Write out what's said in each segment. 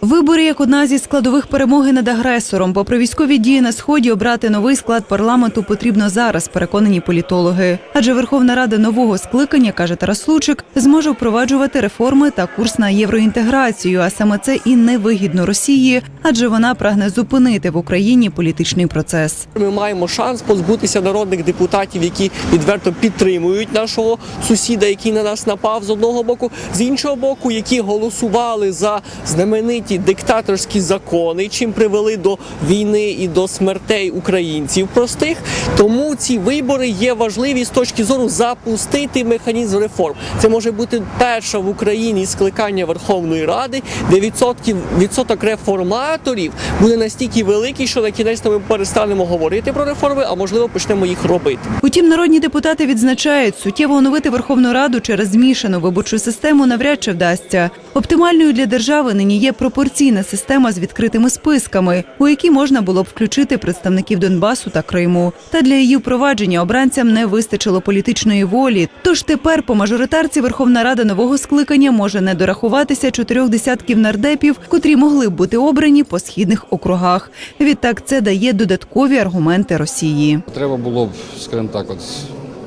Вибори як одна зі складових перемоги над агресором. Попри військові дії на сході, обрати новий склад парламенту потрібно зараз, переконані політологи. Адже Верховна Рада нового скликання, каже Тарас Лучик, зможе впроваджувати реформи та курс на євроінтеграцію. А саме це і невигідно Росії, адже вона прагне зупинити в Україні політичний процес. Ми маємо шанс позбутися народних депутатів, які відверто підтримують нашого сусіда, який на нас напав з одного боку, з іншого боку, які голосували за знамениті диктаторські закони, чим привели до війни і до смертей українців простих. Тому ці вибори є важливі з точки зору запустити механізм реформ. Це може бути перша в Україні скликання Верховної Ради, де відсотків відсоток реформаторів буде настільки великий, що на кінець ми перестанемо говорити про реформи, а можливо почнемо їх робити. Утім, народні депутати відзначають, суттєво оновити Верховну Раду через змішану виборчу систему навряд чи вдасться. Оптимальною для держави нині є пропорційна система з відкритими списками, у які можна було б включити представників Донбасу та Криму. Та для її впровадження обранцям не вистачило політичної волі. Тож тепер по мажоритарці Верховна Рада нового скликання може не дорахуватися чотирьох десятків нардепів, котрі могли б бути обрані по східних округах. Відтак це дає додаткові аргументи Росії. Треба було б, скажімо так, от,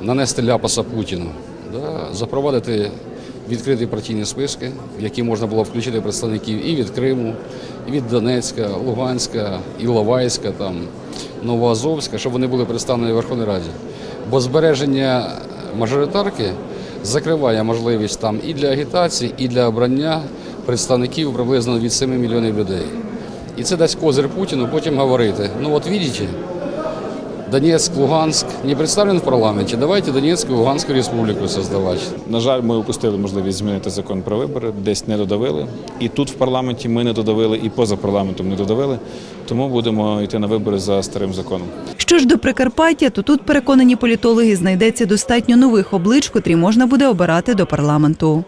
нанести ляпаса Путіну, да, запровадити відкриті партійні списки, в які можна було включити представників і від Криму, і від Донецька, Луганська, Іловайська, там, Новоазовська, щоб вони були представлені в Верховній Раді. Бо збереження мажоритарки закриває можливість там і для агітації, і для обрання представників приблизно від 7 мільйонів людей. І це дасть козир Путіну потім говорити. Ну от бачите, Донецк, Луганск не представлен в парламенте. Давайте Донецкую и Луганскую республику создавать. На жаль, ми упустили можливість змінити закон про вибори, десь не додавили. І тут в парламенті ми не додавили, і поза парламентом не додавили. Тому будемо йти на вибори за старим законом. Що ж до Прикарпаття, то тут переконані політологи знайдеться достатньо нових облич, котрі можна буде обирати до парламенту.